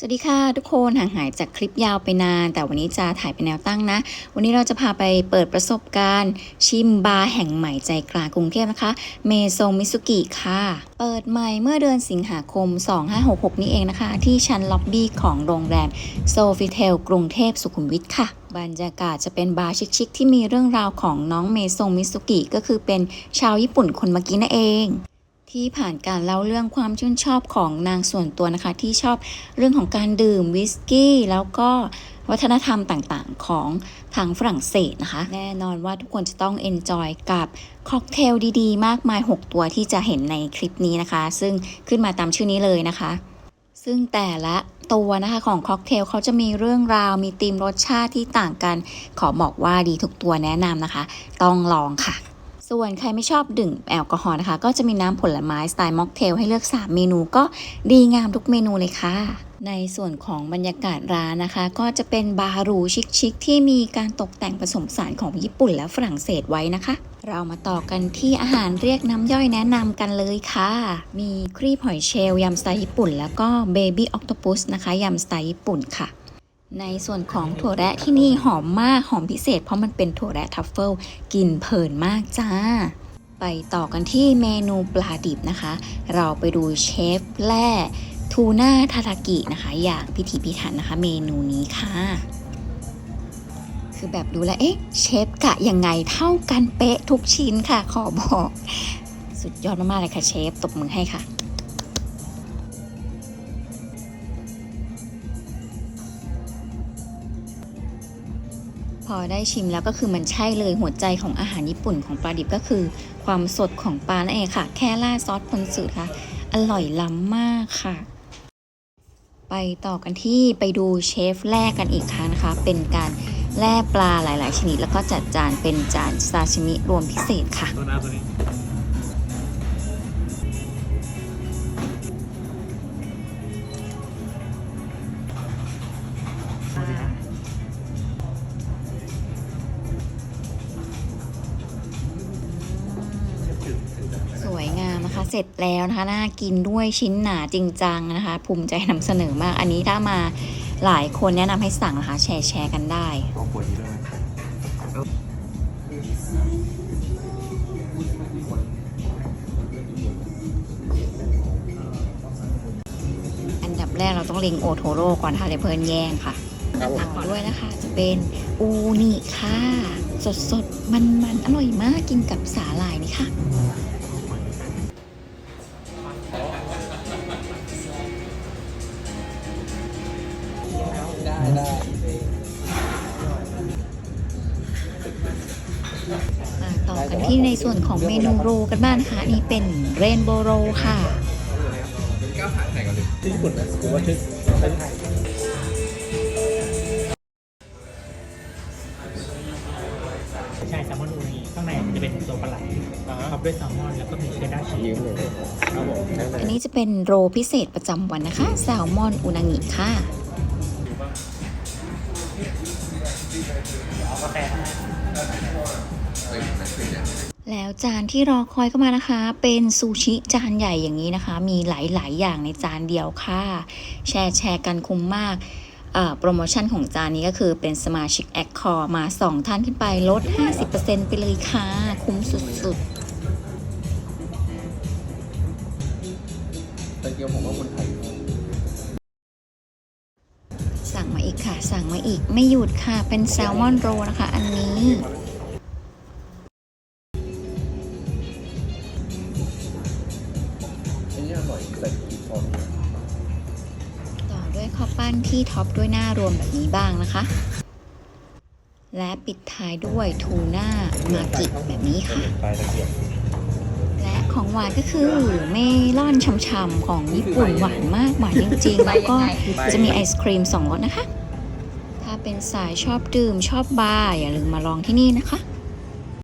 สวัสดีค่ะทุกคนห่างหายจากคลิปยาวไปนาน แต่วันนี้จะถ่ายเป็นแนวตั้งนะ วันนี้เราจะพาไปเปิดประสบการณ์ ชิมบาร์แห่งใหม่ใจกลางกรุงเทพนะคะ เมโซมิสุกิค่ะ เปิดใหม่เมื่อเดือนสิงหาคม 2566 นี้เองนะคะ ที่ชั้นล็อบบี้ของโรงแรมโซฟิเทลกรุงเทพสุขุมวิทค่ะ บรรยากาศจะเป็นบาร์ชิคๆที่มีเรื่องราวของน้องเมโซมิสุกิก็คือเป็นชาวญี่ปุ่นคนเมื่อกี้นั่นเอง ที่ผ่านการเล่าเรื่องความชื่นชอบของนางส่วนตัวนะคะ ที่ชอบเรื่องของการดื่มวิสกี้ แล้วก็วัฒนธรรมต่างๆของทางฝรั่งเศสนะคะ แน่นอนว่าทุกคนจะต้องเอนจอยกับค็อกเทลดีๆ มากมาย 6 ตัวที่จะเห็นในคลิปนี้นะคะ ซึ่งขึ้นมาตามชื่อนี้เลยนะคะ ซึ่งแต่ละตัวนะคะของค็อกเทลเขาจะมีเรื่องราวมีธีมรสชาติที่ต่างกัน ขอบอกว่าดีทุกตัวแนะนำนะคะ ต้องลองค่ะ ส่วนใครไม่ชอบดื่มแอลกอฮอล์นะคะ ก็จะมีน้ำผลไม้สไตล์ม็อกเทลให้เลือก 3 เมนูก็ดีงามทุกเมนูเลยค่ะ ในส่วนของบรรยากาศร้านนะคะ ก็จะเป็นบาร์รูชิคๆที่มีการตกแต่งผสมสานของญี่ปุ่นและฝรั่งเศสไว้นะคะ เรามาต่อกันที่อาหารเรียกน้ำย่อยแนะนำกันเลยค่ะ มีครีบหอยเชลล์ยำสไตล์ญี่ปุ่น แล้วก็เบบี้ออ t โตปุสนะคะยำสไตล์ญี่ปุ่นค่ะ ในส่วนของถั่วแระที่นี่หอมมากหอมพิเศษเพราะมันเป็นถั่วแระทัฟเฟิลกลิ่นเพลินมากจ้า ไปต่อกันที่เมนูปลาดิบนะคะ เราไปดูเชฟแร่ทูน่าทาทากินะคะ อย่างพิถีพิถันนะคะ เมนูนี้ค่ะ คือแบบดูแลเอ๊ะเชฟกะยังไงเท่ากันเป๊ะทุกชิ้นค่ะ ขอบอก สุดยอดมากๆเลยค่ะเชฟตบมือให้ค่ะ พอได้ชิมแล้วก็คือมันใช่เลยหัวใจของอาหารญี่ปุ่นของปลาดิบก็คือ ความสดของปลานั่นเองค่ะ แค่ราดซอสพนสึค่ะ อร่อยล้ำมากค่ะ ไปต่อกันที่ไปดูเชฟแรกกันอีกครั้งนะคะ เป็นการแล่ปลาหลาย ๆ ชนิด แล้วก็จัดจานเป็นจานซาชิมิรวมพิเศษค่ะ เสร็จแล้วนะคะน่ากินด้วยชิ้นหนาจริงจังนะคะ ภูมิใจนำเสนอมาก อันนี้ถ้ามาหลายคนแนะนำให้สั่งนะคะ แชร์แชร์กันได้ตัวขวดนี้ด้วยไหมอันดับแรกเราต้องเล็งโอโทโร่ก่อนค่ะเดี๋ยวเพิ่นแย่งค่ะครับผมต่อด้วยนะคะจะเป็นอูนิค่ะ สดสดมันมันๆอร่อยมากกินกับสาหร่ายนี่ค่ะ ได้ได้มาต่อกันที่ในส่วนของเมนูโรลกันบ้างนะคะอันนี่เป็นเรนโบว์โรค่ะ ก้าวผ่านไหนก่อนเลยที่ญี่ปุ่นนะผมว่าที่เป็นไทยใช่แซลมอนอูนีข้างในมันจะเป็นตัวปลาไหลท็อปด้วยแซลมอนแล้วก็มีเชดดาร์ชีสยืมเลยครับผมได้เลอันยนี้จะเป็นโรลพิเศษประจำวันนะคะ แซลมอนอุนางิค่ะ กาแฟมาแล้วจานที่รอคอยเข้ามานะคะ เป็นซูชิจานใหญ่อย่างนี้นะคะ มีหลายๆ อย่างในจานเดียวค่ะ แชร์แชร์กันคุ้มมากเอ่อโปรโมชั่นของจานนี้ก็คือเป็นสมาชิกแอคคอร์มา 2 ท่านขึ้นไปลด 50%ไปเลยค่ะ คุ้มสุดแต่เกียวผมว่าคนไทย กไม่หยุดค่ะ เป็นแซลมอนโรลนะคะ อันนี้ ต่อด้วยข้าวปั้นที่ท็อปด้วยหน้ารวมแบบนี้บ้างนะคะ และปิดท้ายด้วยทูน่ามากิแบบนี้ค่ะ และของหวานก็คือเมลอนช่ำๆของญี่ปุ่นหวานมาก หวานจริงๆ แล้วก็จะมีไอศครีมสองรสนะคะ เป็นสายชอบดื่มชอบบาร์อย่าลืมมาลองที่นี่นะคะ